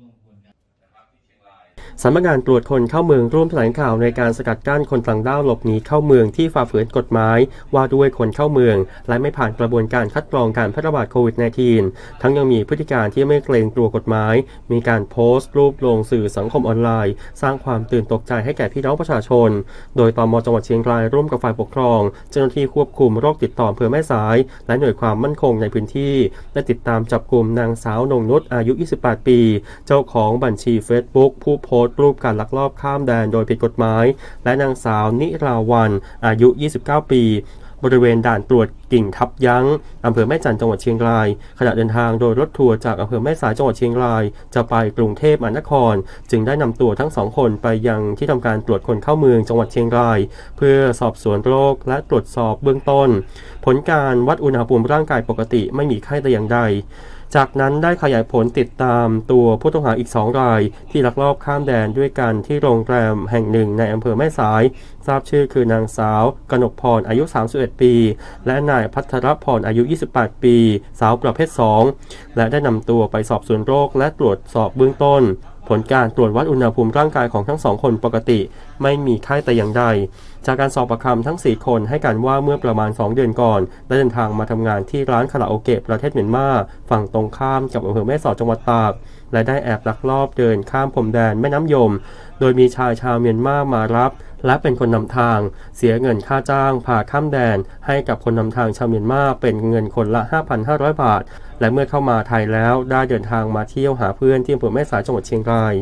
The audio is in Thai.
ร่วมขบวนการ สำนักงานตรวจคนเข้าเมืองร่วมแถลงข่าวในการสกัดกั้นคนต่างด้าวหลบหนีเข้าเมืองที่ฝ่าฝืนกฎหมาย ว่าด้วยคนเข้าเมือง และไม่ผ่านกระบวนการคัดกรองการแพร่ระบาดโควิด -19 ทั้งยังมีพฤติการที่ไม่เกรงกลัวกฎหมาย มีการโพสต์รูปลงสื่อสังคมออนไลน์ สร้างความตื่นตกใจให้แก่พี่น้องประชาชน โดยตมจังหวัดเชียงรายร่วมกับฝ่ายปกครอง เจ้าหน้าที่ควบคุมโรคติดต่ออำเภอแม่สาย และหน่วยความมั่นคงในพื้นที่ได้ติดตามจับกลุ่มนางสาวนงนุชอายุ 28 ปี เจ้าของบัญชี Facebook ผู้โพสต์รูปการลักลอบข้ามแดนโดยผิดกฎหมาย และนางสาวนิราวัน อายุ 29 ปี บริเวณด่านตรวจกิ่งทับยั้งอำเภอแม่จันจังหวัดเชียงราย ขณะเดินทางโดยรถทัวร์จากอำเภอแม่สายจังหวัดเชียงราย จะไปกรุงเทพมหานคร จึงได้นำตัวทั้งสองคนไปยังที่ทำการตรวจคนเข้าเมืองจังหวัดเชียงราย เพื่อสอบสวนโรคและตรวจสอบเบื้องต้น ผลการวัดอุณหภูมิร่างกายปกติไม่มีไข้แต่อย่างใด จากนั้นได้ขยายผลติดตามตัวผู้ต้องหาอีก 2 ราย ที่ลักลอบข้ามแดนด้วยกันที่โรงแรมแห่งหนึ่งในอำเภอแม่สาย ทราบชื่อคือนางสาว กนกพรอายุ 31 ปี และนายพัทรพรอายุ 28 ปี สาวประเภท 2 และได้นำตัวไปสอบสวนโรคและตรวจสอบเบื้องต้น ผลการตรวจวัดอุณหภูมิร่างกายของทั้งสองคนปกติ ไม่มีไข้แต่อย่างใด จากการสอบประคำทั้ง 4 คนให้การว่าเมื่อประมาณ 2 เดือนก่อน ได้เดินทางมาทำงานที่ร้านคาราโอเกะประเทศเมียนมาฝั่งตรงข้ามกับอำเภอแม่สอดจังหวัดตาก และได้แอบลักลอบเดินข้ามพรมแดนแม่น้ำยม โดยมีชายชาวเมียนมามารับและเป็นคนนำทาง เสียเงินค่าจ้างพาข้ามแดน ให้กับคนนำทางชาวเมียนมาเป็นเงินคนละ 5,500 บาท และเมื่อเข้ามาไทยแล้วได้เดินทางมาเที่ยวหาเพื่อนที่อำเภอแม่สายจังหวัดเชียงราย